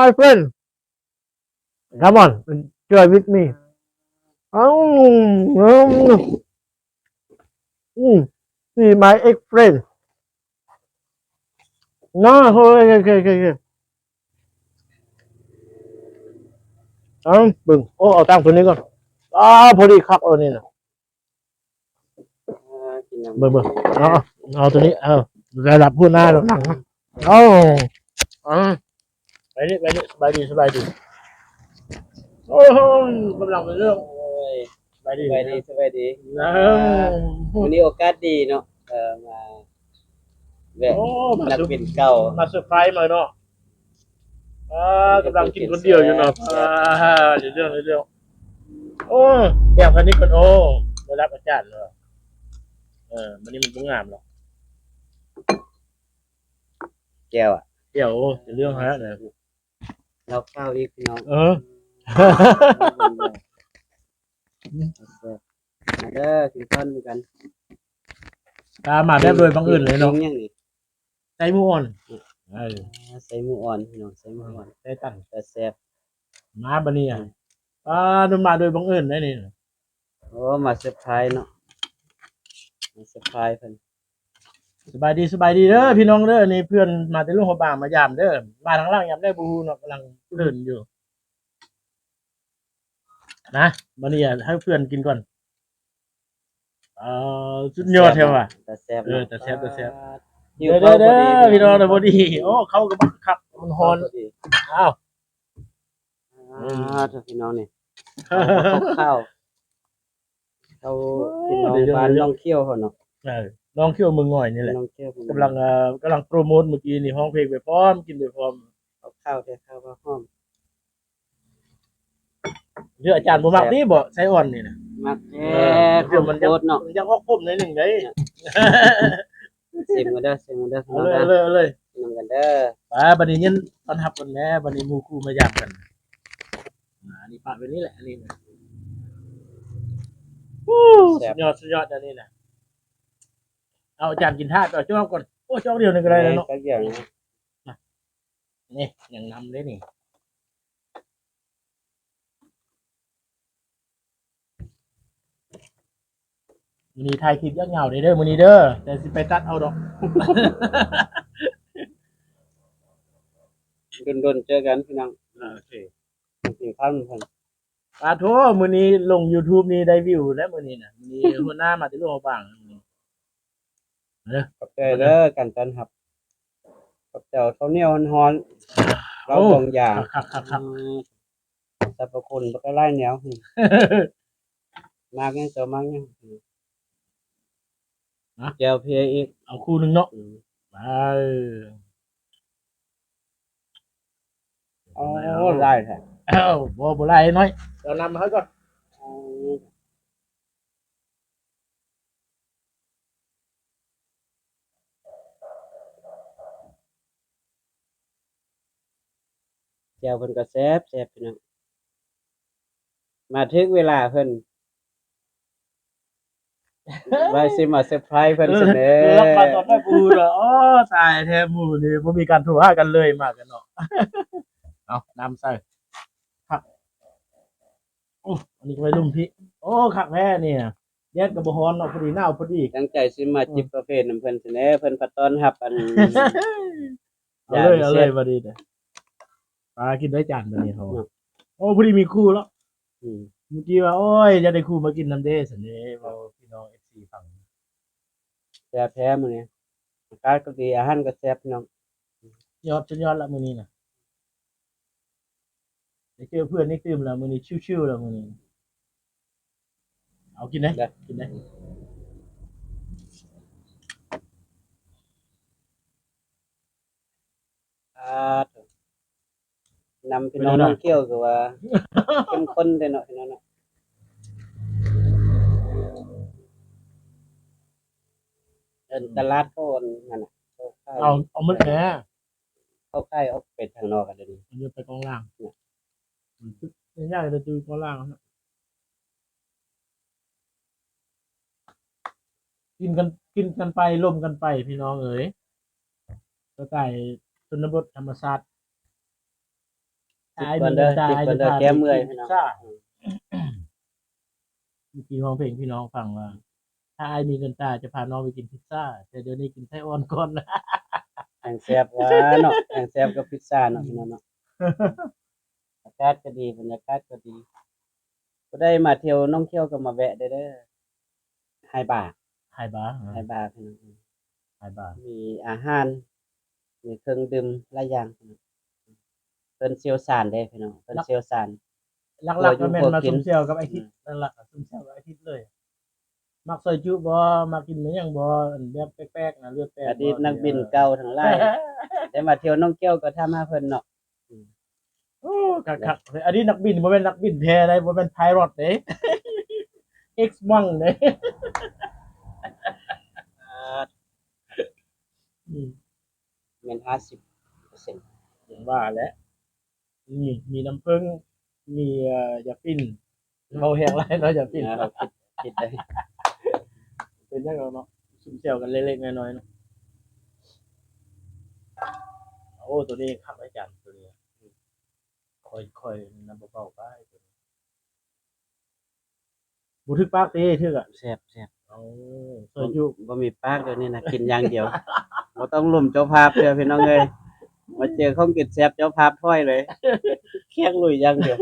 my friend come on enjoy with me อืมอืม see my ex friend no โอเคโอเคโอเคโอเคเอ้าบึงโอ้เอาตั้งตัวนี้ก่อนอ้าพอดีคักเอานี่นะเบิ่งเบิ่งเอาเอาเอาตัวนี้ เอาระดับผู้หน้าเราหลังเอาเอา ไปนี่ไปนี่สบายดีสบายดีโอ้โหกำลังเป็นเรื่องโอ้ยสบายดีสบายดีสบายดีนะวันนี้โอกาสดีเนาะเออมาแวะโอ้มานักเซอร์บินเก่ามาเซอร์ไพรส์มาเนาะอ่ากำลังกินคนเดียวอยู่เนาะอ่าเดี๋ยวเรื่องเดี๋ยวเรื่องโอ้แก้วคันนี้คนโอ้ได้รับอาจารย์เนาะเออมันนี่มันต้องงามหรอกแก้วอะเดี๋ยวเดี๋ยวเรื่องฮะเนี่ย เราเข้าอีกพี่น้องเออ มาเด้อกินข้าวด้วยกันตามมาแบบโดยบังเอิญเลยเนาะกิยังนี่ใจมูอ่อนเอออ่าใส่หมูอ่อนพี่น้องใส่หมูอ่อนใจตั้งแต่แซ่บมาบะเนี่ยอ่าโดนมาโดยบังเอิญได้นี่โอ้มาเซอร์ไพรส์เนาะมาเซอร์ไพรส์เพิ่น สบายดีสบายดีเด้อพี่น้องเด้อนี่เพื่อนมาแต่ลุงหัวบางมายามเด้อมาทางล่างยามได้บูเนาะกำลังเดินอยู่ นะบะเนี่ยให้เพื่อนกินก่อนเอ่อสุดยอดเท่าว่ะ แต่แซ่บเออแต่แซ่บแต่แซ่บหิวเด้อเด้อข้าวพอดีเด้อพี่น้องเด้อพอดีโอ้เขาก็บักคักมันฮอนพอดีอ้าวอ่าเถอะพี่น้องนี่ข้าวเขาพี่น้องบ้านน้องเขี้ยวเขาเนาะเออ ลองเคี่ยวมึงหน่อยนี่แหละน้องเขี้ยวกำลังเอ่อกำลังโปรโมทเมื่อกี้นี่ห้องเพลงไปพร้อมกินไปพร้อมเอาข้าวแต่ข้าวว่าหอมเรื่องอาจารย์บ่มักนี่บ่ใช้อ่อนนี่นะมักแท้เออข้าเดี๋ยววมันโพยังดเนาะมันยังออกคมหนิดหนึงได้เสียงมาเด้อเสียงมาเด้อพี่เอาน้องเลยนะเอาเลยเอาเลยนำกันเด้อไปบัดนี้ยินตอนทับกันแม่บัดนี้หมู่คู่มายามกันอ่าอันนี้ปะไปนี่แหละอันนี้นะวู้สุดยอดสุดยอดอันนี้นะ เอาอาจารย์กินท่าต่อจ้องก่อนโอ้จ้องเดียวนึงก็ได้แล้วเนาะสักอย่างนะนี่อย่างนำได้นี่มื้อนี้ถ่ายคลิปยาวๆเด้อเด้อมื้อนี้เด้อแต่สิไปตัดเอาดอกโดนๆเจอกันพี่น้องอ่าโอเคกินข้าวมันเพิ่นปาโทมื้อนี้ลง YouTube นี่ได้วิวแล้วมื้อนี้น่ะมื้อนี้หัวหน้ามาที่โลกบาง มื้อนี้ขอบใจเด้อกันต้อนรับขอบเจ้าข้าวเหนียวฮ้อนๆเราบางอย่างครับครับครับอืมสรรพคุณบ่ก็ไล่แนวอืมมากยังเจ้ามากยังอืมแก้วเพียอีกเอาคู่หนึงเนาะอืมไปโอ้ไล่แท้เอ้าบ่บ่ไล่น้อยเอานำมาให้ก่อนแก้วเพิ่นก็แซ่บแซ่บพี่น้องมาถึงเวลาเพิ่นไว้สิมาเซอร์ไพรส์เพิ่นเสนอรับมาตอนได้ปูเด้ออ๋อตายแท้หมู่นี่บ่มีการโทรหากันเลยมากันเนาะเอานำใส่ครับโอ้อันนี้ก็ไปลุ่มพี่ โอ้คักแท้เนี่ยแยกกับบ่ฮ้อนเนาะพอดีหนาวพอดีตั้งใจสิมาจิบกาแฟน้ำเพิ่นเสนอเพิ่นประต้อนรับอันเอาเลยเอาเลยพอดีเด้อ ปลากินได้จานบัดนี้เขาโอ้พอดีมีคู่แล้วอืมเมื่อกี้ว่าโอ้ยจะได้คู่มากินน้ำเด้สันนี้เราพี่น้องเอฟซีฟังแซ่บแท้มื้อนี้อากาศก็ดีอาหารก็แซ่บพี่น้องยอดจนยอดละมือนี้นะได้เจอเพื่อนนี่ตื่มแล้วมือนี้ชิวๆแล้วมือนี้ เอากินได้ได้กินได้อ่า นำพี่น้องน้องเที่ยวก็ว่าเข้มข้นได้เนาะพี่น้องเนาะเดินตลาดโอนนั่นน่ะเข้าค่ายเอาเอามันแหมเข้าค่ายเอาเป็ดทางนอกกันเดี๋ยวนี้มันจะไปกองล่างเนี่ยยากจะดูกองล่างนะกินกันกินกันไปล่มกันไปพี่น้องเอ๋ยสไตล์ชนบทธรรมศาสตร์ จิบก่อนเด้อจิบก่อนเด้อแก้เมื่อยพี่น้อง ใช่เมื่อกี้ร้องเพลงพี่น้องฟังว่าถ้าไอายมีเงินตาจะพาน้องไปกินพิซซ่า แต่เดี๋ยวนี้กินไส้อ่อนก่อนนะแห่งแซ่บหว่าเนาะแห่งแซ่บกับพิซซ่าเนาะพี่น้องเนาะอากาศก็ดีบรรยากาศก็ดีก็ได้มาเที่ยวน้องเที่ยวก็มาแวะได้เด้อไฮบาร์ไฮบาร์ไฮบาร์พี่น้องไฮบาร์มีอาหาร มีเครื่องดื่มหลายอย่างพี่น้องเพิ่นเชี่ยวชาญเด้พี่น้องเพิ่นเชี่ยวชาญหลักๆก็แม่นมาพอกิซุ่นมเซียวกับไอทิศนั่นหลักซุ่มเซียวกับไอทิศเลย มักซอยจุบ่มากินเหมือนหยังบ่อันแบบแป๊กๆนะเลือดแป๊กอดีตนักบินเก่าทั้งหลายได้มาเที่ยวน้องเที่ยวก็ทำมาเพิ่นเนาะโอ้คักๆอันนี้นักบินบ่แม่นนักบินแท้ได้บ่แม่นไพลอตเด้ X1 เด้อืมแม่น50%อย่างว่าแหล้ว นี่มีน้ำผึ้งมีเอ่อยาปิ้นเราแห้งไรเนาะยาปิ้นนะเราคิดคิดได้เป็นยังไงเนาะซุ่มเซียวกันเล็กๆน้อยๆเนาะโอ้ตัวนี้ขับอาจารย์ตัวนี้ค่อยๆนำเบาๆไปตัวนี้บุทึกปากตีทึกอะแซ่บแซ่บเอาซอยจุบ่มีปากเดี๋ยวนี้นะกินอย่างเดียวบ่ต้องลุ่มเจ้าภาพเด้อพี่น้องเอ้ย มาเจอของกินแซ่บเจ้าภาพถ้วยเลยเคียงลุยอย่างเดียว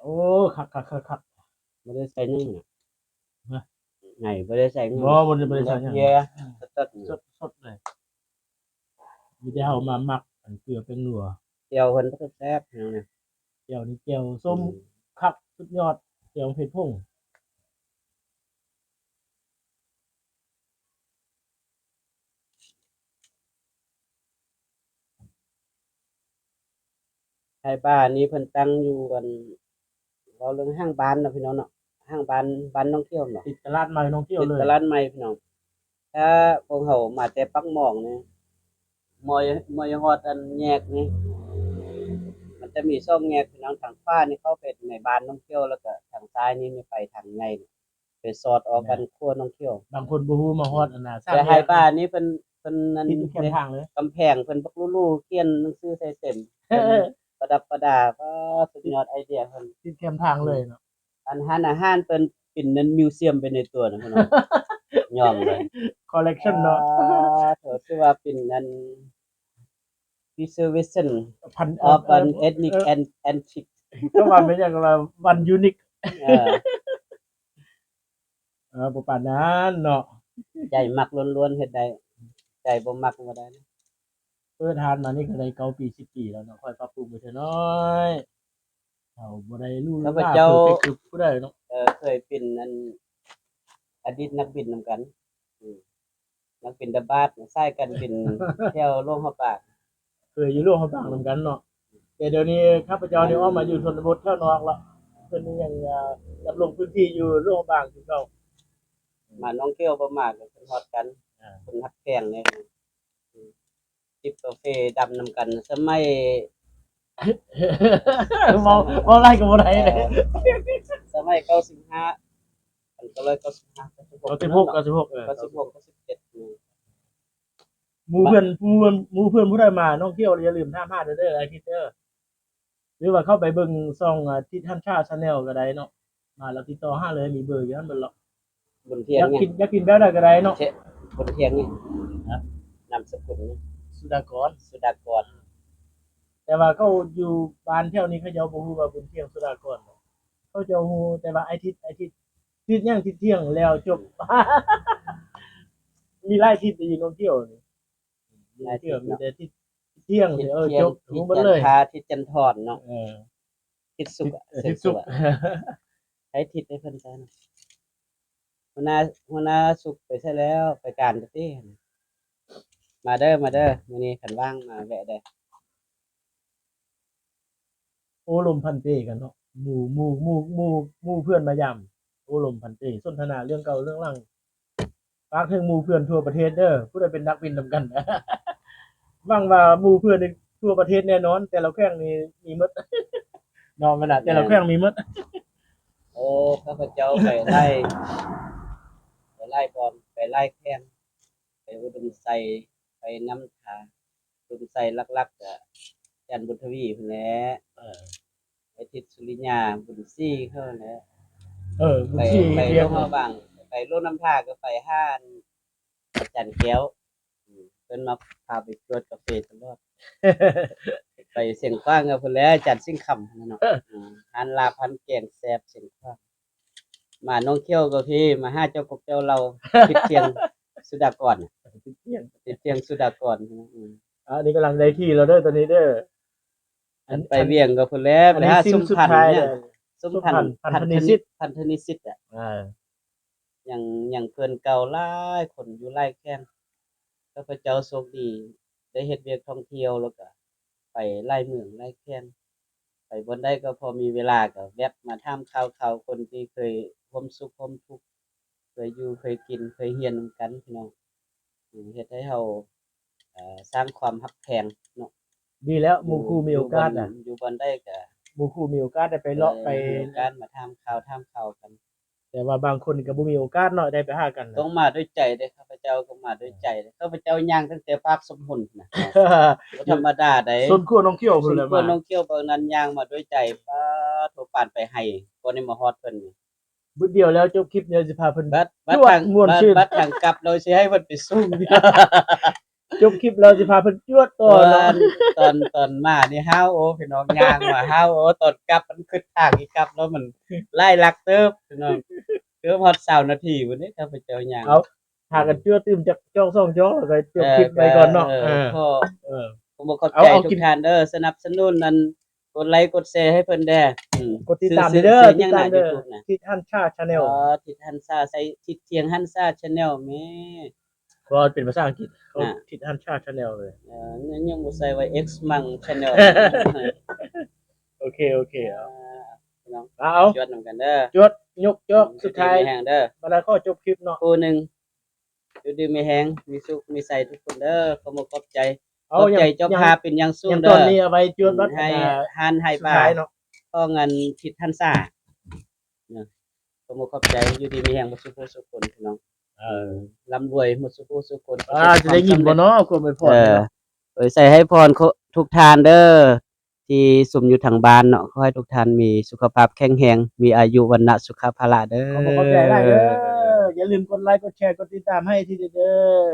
โอ้คักคักคักคักบ่ได้ใส่นึ่งฮะไงบ่ได้ใส่นึ่งบ่บ่ได้บ่ได้ใส่หยังเฮียสดสดสดเลยมีแต่เอามาหมักอันเกลือเป็นหนัวๆเจียวเพิ่นก็แซ่บพี่น้องเนี่ยเจียวนี่เจียวส้มคักสุดยอดเจียวเผ็ดพุ่ง ไทยบ้านนี้เพิ่นตั้งอยู่กันเราเรื่องห้างบ้านเนาะพี่น้องเนาะห้างบ้านบ้านท่องเที่ยวเนาะติดตลาดใหม่ท่องเที่ยวติดเลยตลาดใหม่พี่น้องถ้าพวกเขามาแต่ปักหมองนี่มอยมอยฮอดอันแยกนี่มันจะมีช่องแยกพี่น้องทางฟ้านี่เข้าไปในบ้านท่องเที่ยวแล้วก็ทางซ้ายนี่มีไปทางในนี่ไปสอดออกกันขั้วท่องเที่ยว บางคนบ่ฮู้มาฮอดอันน่ะแต่ไฮบ้านนี่เพิ่นเพิ่นนั่นติดแคมทางเลยกำแพงเพิ่นบักลู่ๆเขียนหนังสือใส่เต็มเออ ประดับประดาก็สุดยอดไอเดียเพิ่นติดแคมทางเลยเนาะอันหารอาหารเป็นเป็นนั้นมิวเซียมไปในตัวนะพี่น้องยอมเลยคอลเลกชันเนาะอ่าเถอะคือว่าเป็นนั้น preservation พัน of an ethnic and antique ก็ว่าเป็นอย่างว่าวันยูนิคเออเออบ่ปานนั้นเนาะใจมักล้วนๆเฮ็ดได้ใจบ่มักบ่ได้นะ เปิดทานมานี่ก็ได้9ปี10ปีแล้วเนาะค่อยปรับปรุงไปเถอะน้อยเอาบ่ได้รู้ข้าพเจ้าเพอร์เฟกต์คือผู้ใดเนาะเออเคยเป็นนั้นอดีตนักบินนํกันอืมนักบินดาบาดใช้กันบินเที่ยวโลกหัวปากเคยอยู่ร่วมเขาต่างนำกันเนาะแต่เดี๋ยวนี้ข้าพเจ้านี่ออกมาอยู่ชนบทเท่านอกแล้วเพิ่นนี่ยังเอ่อดำรงพื้นที่อยู่ร่วมบางคือเก่า มาน้องเที่ยวบ่มากก็เพิ่นฮอดกันอ่าเพิ่นฮักแพงเลยอืม จิบกาแฟดำนํกันสมัย เมาเมาไล่กับบ่ได้เลยสมัยเก้าสิบห้าอันก็เลยเก้าสิบห้าเก้าสิบหกก็สิบหกก็สิบหกเออเก้าสิบหกเก้าสิบเจ็ดนี่หมู่เพื่อนหมู่เพื่อนหมู่เพื่อนผู้ใดมาน้องเที่ยวอย่าลืมท่ามาเด้อเด้อไอทิเตอร์หรือว่าเข้าไปเบิ่งซ่องอ่าที่ท่านชาชาแนลก็ได้เนาะมาแล้วติดต่อห้าเลยมีเบอร์อยู่นั่นเบิ่งหรอกบนเทียองยากไงกินอยากกินแบบใดก็ได้เนาะเชบนเทียงไงฮะนามสกุลนี่ สุดากร สุดากรแต่ว่าเขาอยู่บ้านแถวนี้เขาเจ้าบ่ฮู้ว่าบุญเที่ยงสุดากรเนาะเขาเจ้าฮู้แต่ว่าไอทิศไอทิศทิศยังทิศเที่ยงแล้วจบ มีหลายทิศอยู่น้องเที่ยวนี่มีเที่ยวมีแต่ทิศเที่ยงทิศเออเทียจงบทิรู้ศหมดจันเลยทราทิศจันทรเนาะเออทิศสุกอะทิศเส้นสุสุกกอะใช้ทิศให้เพิ่นใช้เนาะหัวหน้าหัวหน้าสุกไปใช่แล้วไปการกะติ มาเด้อมาเด้อมื้อนี้คันว่างมาแวะได้โอ้ลมพันเตกันเนาะหมู่หมู่หมู่หมู่หมู่เพื่อนมายามโอ้ลมพันเตสนทนาเรื่องเก่าเรื่องหลังฝากถึงหมู่เพื่อนทั่วประเทศเด้อผู้ใดเป็นนักบินนำกันหวังว่าหมู่เพื่อนในทั่วประเทศแน่นอน แต่ละแข้งนี่มีหมดนอนมันน่ะแต่ละแข้งมีหมดโอ้ข้าพเจ้าไปไล่ไปไล่บอลไปไล่แข้งไปอุดมใส่ไป น้ำทาตุนใส่ลักๆก็จันทบุญทวีพุ่นแหละเออไปทิศสุริยาบุญซี่เขาแหละเออบุไปญชีไปเรียลกงมาบางไปโลดน้ำท่าก็ไปห้านอาจารย์แก้วอืมเพิ่นมาพาไปตรวจกาแฟตลอดไปเสียงกว้างกับเพิ่นแหล้วอาจารย์สิ่งคำนั่นเนาะอืมหันลาพันแกงแซ่บเสียงกว้างมาน้องเขี้ยวก็พี่มาห้าเจ้ากบเจ้าเราคิดเทียงสุดากรน่ะ คิดเทียงสุดากรนะอืมอันนี้กำลังได้ที่เราเด้อตอนนี้เด้ออันไปเวียงกับเพิ่นแล้วอันไปนี้หาซิซุ่มมสุดพันธุ์ท้ายเนี่เลยยซุ่มพันธุ์พันธนิสิต พันธนิสิตอะอ่าอย่างอย่างเพื่อนเก่าหลายคนอยู่ไร่แค้นก็พระเจ้าโชคดี ได้เฮ็ดเวียกท่องเที่ยวแล้วก็ ไปไล่เมืองไล่แค้นไปบนได้ก็พอมีเวลาก็แวะมาถามข่าวข่าวคนที่เคยร่วมสุขร่วมทุกข์เคยอยู่เคยกินเคยเรียนนำกันพี่น้องอืม เฮ็ดให้เฮาเอ่อสร้างความฮักแพงเนาะดีแล้วหมู่ครูมีโอกาสยู่บอะนอยู่บนได้ก็หมู่ครูมีโอกาสได้ไปเลาะไปมีโอกาสมาถามข่าวถามข่าวกัน แต่ว่าบางคนก็บ่มีโอกาสเนาะได้ไปหากันนะต้องมาด้วยใจเด้อข้าพเจ้าก็มาด้วยใจเด้อข้าพเจ้าย่างตั้งแต่ภาคสมหุนนะบ่ธรรมดาได้ส่วนครัวน้องเขี้ยวส่พุ่วนนแหละเพิ่มานน้องเกี่ยวเบิ่งนั้นย่างมาด้วยใจป้าโทรปานไปให้ก่อนได้มาฮอดเพิ่นนี่ บุดเดียวแล้วจบคลิปเดี๋ยวสิพาเพิ่น บัดบัดจวดทางม่วนบัดชื่น บัดทางกลับเราสิให้เพิ่นไปส่งจบคลิปเราสิพาเพิ่นจวดตต่ออนเนาะตอนตอนมานี่ห้าวโอ้พี่น้องย่างมาห้าวโอ้ตอนกลับมันขึ้นทางอีกกลับแล้วมันไล่ลักเติบพี่น้องเกือบฮอด20นาทีพุ่นนี่ข้าพเจ้าย่างเอา พากันจวดตื่มจากจ้องซ่องจ้องแล้วก็จบคลิปไปก่อนเนาะเอเอออพอเออ ผมบอกขอบเอาใจเอาทุกิกน ท่านเด้อสนับสนุนนั่น กดไลค์กดแชร์ให้เพิ่นแด้อืมกดติดตามซื้อเด้อซื้อติยัดงตาน่ะมเด้อ YouTube น่ะที่ท่านชาชาแนอ๋ลอทิศฮันซาใส่ทิศเทียงฮันซา Channel แม่ ก็เป็นภาษาอังกฤษเขาอะ ที่ท่านชาชาแนลเลย เออนั่นยังบ่ใส่ไว้ X มัง Channel โอเค โอเคเอาอ่าพี่น้องเอาเอาจวดนำกันเด้อจวดยกจกสุดท้ายมีแห้งเด้อมาแล้วก็จบคลิปเนาะ คู่หนึงอยู่ดีมีแห้งมีสุขมีใส่ทุกคนเด้อขอบอกขอบใจข เอาอบอย่าใจงเจ้าอย่างภาพเป็นอย่างสูองย่างตเด้อนอนี้เอาไว้จวดวัดให้อ่าหานให้สุดบ้าท้ายเนาะก็งานทิศฮันซาเนาะขอบอกขอบใจอยู่ดีมีแห้งบ่สุขสุขคนพี่น้องเออร่ำรวยหมดสุขสุขคนอ่าจะได้ยินบ่เนาะความไปพอเอดอเออใส่ให้พรทุกทานเด้อที่สุมอยู่ทางบ้านเนาะขอให้ทุกท่านมีสุขภาพแข็งแรงมีอายุวันนะสุขภาละเด้อ ขอบอกเข้าใจได้เด้ออย่าลืมกดไลค์กดแชร์กดติดตามให้ทีเด้อ